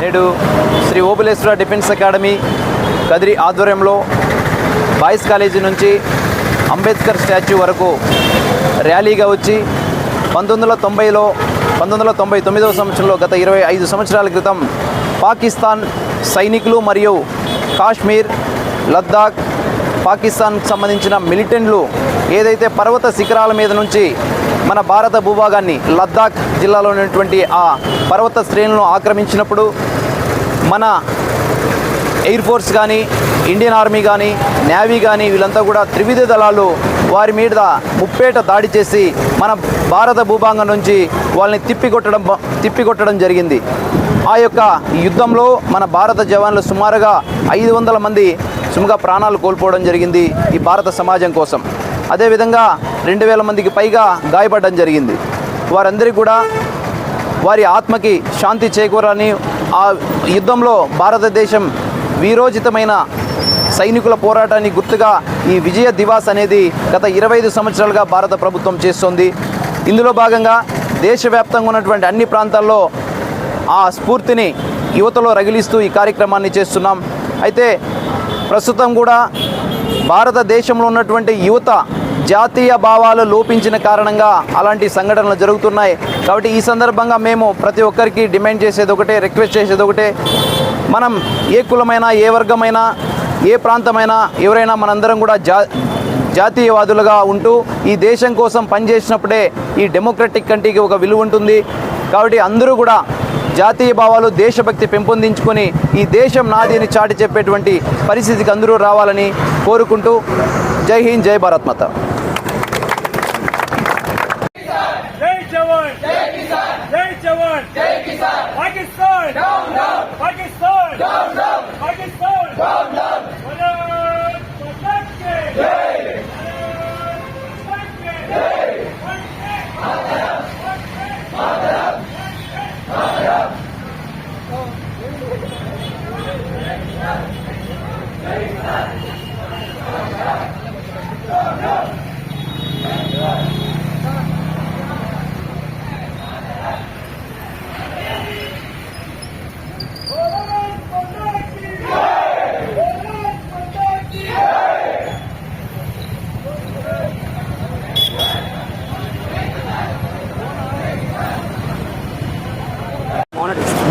నేడు Sri Obuleswara defence academy Kadiri ఆధ్వర్యంలో boys college నుంచి అంబేద్కర్ స్టాచ్యూ వరకు ర్యాలీగా వచ్చి పంతొమ్మిది వందల తొంభైలో పంతొమ్మిది వందల తొంభై తొమ్మిదవ సంవత్సరంలో గత ఇరవై ఐదు సంవత్సరాల క్రితం పాకిస్తాన్ సైనికులు మరియు కాశ్మీర్ లద్దాఖ్ పాకిస్తాన్కు సంబంధించిన మిలిటెంట్లు ఏదైతే పర్వత శిఖరాల మీద నుంచి మన భారత భూభాగాన్ని లద్దాఖ్ జిల్లాలో ఉన్నటువంటి ఆ పర్వత శ్రేణులను ఆక్రమించినప్పుడు మన ఎయిర్ ఫోర్స్ కానీ ఇండియన్ ఆర్మీ కానీ నేవీ కానీ వీళ్ళంతా కూడా త్రివిధ దళాలు వారి మీద ముప్పేట దాడి చేసి మన భారత భూభాగం నుంచి వాళ్ళని తిప్పికొట్టడం తిప్పికొట్టడం జరిగింది. ఆ యొక్క యుద్ధంలో మన భారత జవాన్లు సుమారుగా ఐదు వందల మంది సుముగా ప్రాణాలు కోల్పోవడం జరిగింది ఈ భారత సమాజం కోసం. అదేవిధంగా రెండు వేల మందికి పైగా గాయపడడం జరిగింది. వారందరికీ కూడా వారి ఆత్మకి శాంతి చేకూరాలని ఆ యుద్ధంలో భారతదేశం వీరోచితమైన సైనికుల పోరాటాన్ని గుర్తుగా ఈ విజయ దివాస్ అనేది గత ఇరవై ఐదు సంవత్సరాలుగా భారత ప్రభుత్వం చేస్తోంది. ఇందులో భాగంగా దేశవ్యాప్తంగా ఉన్నటువంటి అన్ని ప్రాంతాల్లో ఆ స్ఫూర్తిని యువతలో రగిలిస్తూ ఈ కార్యక్రమాన్ని చేస్తున్నాం. అయితే ప్రస్తుతం కూడా భారతదేశంలో ఉన్నటువంటి యువత జాతీయ భావాలు లోపించిన కారణంగా అలాంటి సంఘటనలు జరుగుతున్నాయి. కాబట్టి ఈ సందర్భంగా మేము ప్రతి ఒక్కరికి డిమాండ్ చేసేది ఒకటే రిక్వెస్ట్ చేసేది ఒకటే. మనం ఏ కులమైనా ఏ వర్గమైనా ఏ ప్రాంతమైనా ఎవరైనా మనందరం కూడా జా జాతీయవాదులుగా ఉంటూ ఈ దేశం కోసం పనిచేసినప్పుడే ఈ డెమోక్రటిక్ కంట్రీకి ఒక విలువ ఉంటుంది. కాబట్టి అందరూ కూడా జాతీయ భావాలు దేశభక్తి పెంపొందించుకొని ఈ దేశం నాది అని చాటి చెప్పేటువంటి పరిస్థితికి అందరూ రావాలని కోరుకుంటూ జై హింద్ జై భారత్ మాత జై జవాన్ జై కిసాన్ జై జవాన్ జై Kisan Pakistan down down Pakistan down down Pakistan down down Bharat Mata key జై భారత్ మాతా కీ జై మాతరం మాతరం మాతరం భారత్ మాతా కీ జై భారత్ మాతా కీ జై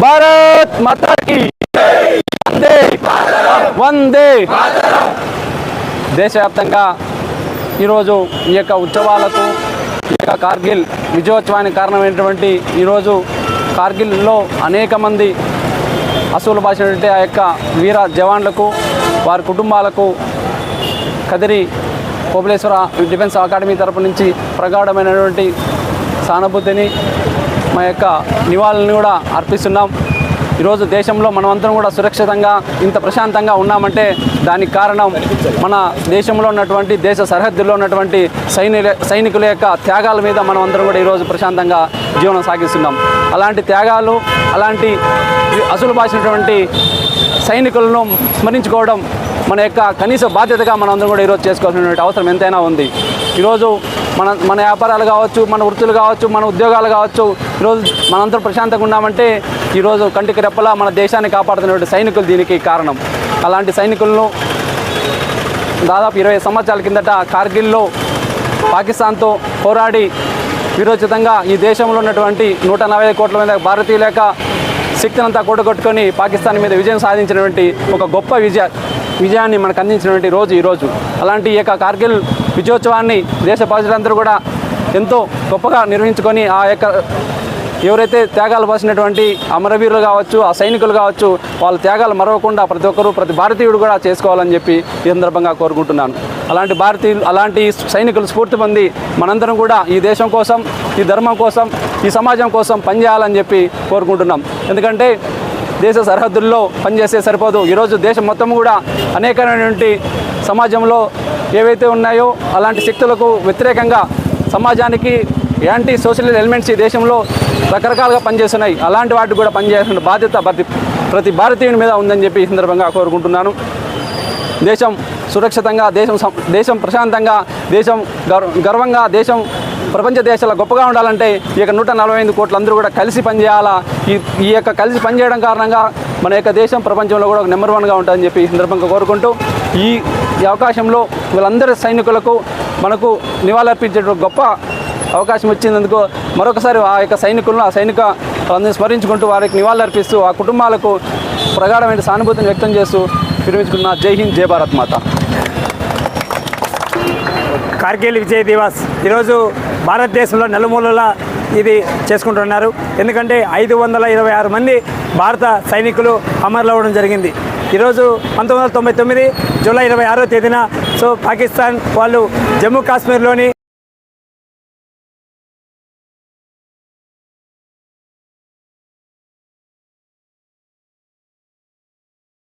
భారత్ మాతాకి వందే వందే దేశవ్యాప్తంగా ఈరోజు ఈ యొక్క ఉత్సవాలకు ఈ యొక్క కార్గిల్ విజయోత్సవానికి కారణమైనటువంటి ఈరోజు కార్గిల్లో అనేక మంది అసూలు బాసినటువంటి ఆ యొక్క వీర జవాన్లకు వారి కుటుంబాలకు కదిరి కోబలేశ్వర డిఫెన్స్ అకాడమీ తరపు నుంచి ప్రగాఢమైనటువంటి సానుభూతిని మా యొక్క నివాళులను కూడా అర్పిస్తున్నాం. ఈరోజు దేశంలో మనమందరం కూడా సురక్షితంగా ఇంత ప్రశాంతంగా ఉన్నామంటే దానికి కారణం మన దేశంలో ఉన్నటువంటి దేశ సరిహద్దుల్లో ఉన్నటువంటి సైనిక సైనికుల యొక్క త్యాగాల మీద మనం అందరం కూడా ఈరోజు ప్రశాంతంగా జీవనం సాగిస్తున్నాం. అలాంటి త్యాగాలు అలాంటి అసలు బాసినటువంటి సైనికులను స్మరించుకోవడం మన యొక్క కనీస బాధ్యతగా మనం అందరం కూడా ఈరోజు చేసుకోవాల్సినటువంటి అవసరం ఎంతైనా ఉంది. ఈరోజు మన మన వ్యాపారాలు కావచ్చు మన వృత్తులు కావచ్చు మన ఉద్యోగాలు కావచ్చు ఈరోజు మనందరం ప్రశాంతంగా ఉన్నామంటే ఈరోజు కంటికి రెప్పలా మన దేశాన్ని కాపాడుతున్నటువంటి సైనికులు దీనికి కారణం. అలాంటి సైనికులను దాదాపు ఇరవై సంవత్సరాల కిందట కార్గిల్లో పాకిస్తాన్తో పోరాడి విరోచితంగా ఈ దేశంలో ఉన్నటువంటి నూట నలభై కోట్ల మంది భారతీయుల యొక్క శక్తినంతా కూడగొట్టుకొని పాకిస్తాన్ మీద విజయం సాధించినటువంటి ఒక గొప్ప విజయ విజయాన్ని మనకు అందించినటువంటి రోజు ఈరోజు అలాంటి ఈ యొక్క కార్గిల్ విజయోత్సవాన్ని దేశ ప్రజలందరూ కూడా ఎంతో గొప్పగా నిర్వహించుకొని ఆ యొక్క ఎవరైతే త్యాగాలు పోసినటువంటి అమరవీరులు కావచ్చు ఆ సైనికులు కావచ్చు వాళ్ళ త్యాగాలు మరవకుండా ప్రతి ఒక్కరూ ప్రతి భారతీయుడు కూడా చేసుకోవాలని చెప్పి ఈ సందర్భంగా కోరుకుంటున్నాను. అలాంటి భారతీయులు అలాంటి సైనికులు స్ఫూర్తి పొంది మనందరం కూడా ఈ దేశం కోసం ఈ ధర్మం కోసం ఈ సమాజం కోసం పనిచేయాలని చెప్పి కోరుకుంటున్నాం. ఎందుకంటే దేశ సరిహద్దుల్లో పనిచేస్తే సరిపోదు. ఈరోజు దేశం మొత్తం కూడా అనేకమైనటువంటి సమాజంలో ఏవైతే ఉన్నాయో అలాంటి శక్తులకు వ్యతిరేకంగా సమాజానికి యాంటీ సోషల్ ఎలిమెంట్స్ ఈ దేశంలో రకరకాలుగా పనిచేస్తున్నాయి. అలాంటి వాటికి కూడా పనిచేయాల్సిన బాధ్యత ప్రతి ప్రతి భారతీయుని మీద ఉందని చెప్పి ఈ సందర్భంగా కోరుకుంటున్నాను. దేశం సురక్షితంగా దేశం సం- దేశం ప్రశాంతంగా దేశం గర్వంగా దేశం ప్రపంచ దేశాల గొప్పగా ఉండాలంటే ఈ యొక్క నూట నలభై ఐదు కోట్లు అందరూ కూడా కలిసి పనిచేయాలా? ఈ ఈ యొక్క కలిసి పనిచేయడం కారణంగా మన యొక్క దేశం ప్రపంచంలో కూడా ఒక నెంబర్ వన్గా ఉంటుందని చెప్పి ఈ సందర్భంగా కోరుకుంటూ ఈ ఈ అవకాశంలో వీళ్ళందరి సైనికులకు మనకు నివాళులర్పించే గొప్ప అవకాశం వచ్చినందుకు మరొకసారి ఆ యొక్క సైనికులను ఆ సైనిక అందరిని స్మరించుకుంటూ వారికి నివాళులర్పిస్తూ ఆ కుటుంబాలకు ప్రగాఢమైన సానుభూతిని వ్యక్తం చేస్తూ విరమించుకున్న జై హింద్ జై భారత్ మాత. కార్గిల్ విజయ్ దివాస్ ఈరోజు భారతదేశంలో నలుమూలలా ఇది చేసుకుంటున్నారు. ఎందుకంటే ఐదు వందల ఇరవై ఆరు మంది భారత సైనికులు అమరులవ్వడం జరిగింది. ఈరోజు పంతొమ్మిది వందల తొంభై తొమ్మిది జూలై ఇరవై ఆరో తేదీన సో పాకిస్తాన్ వాళ్ళు జమ్మూ కాశ్మీర్లోని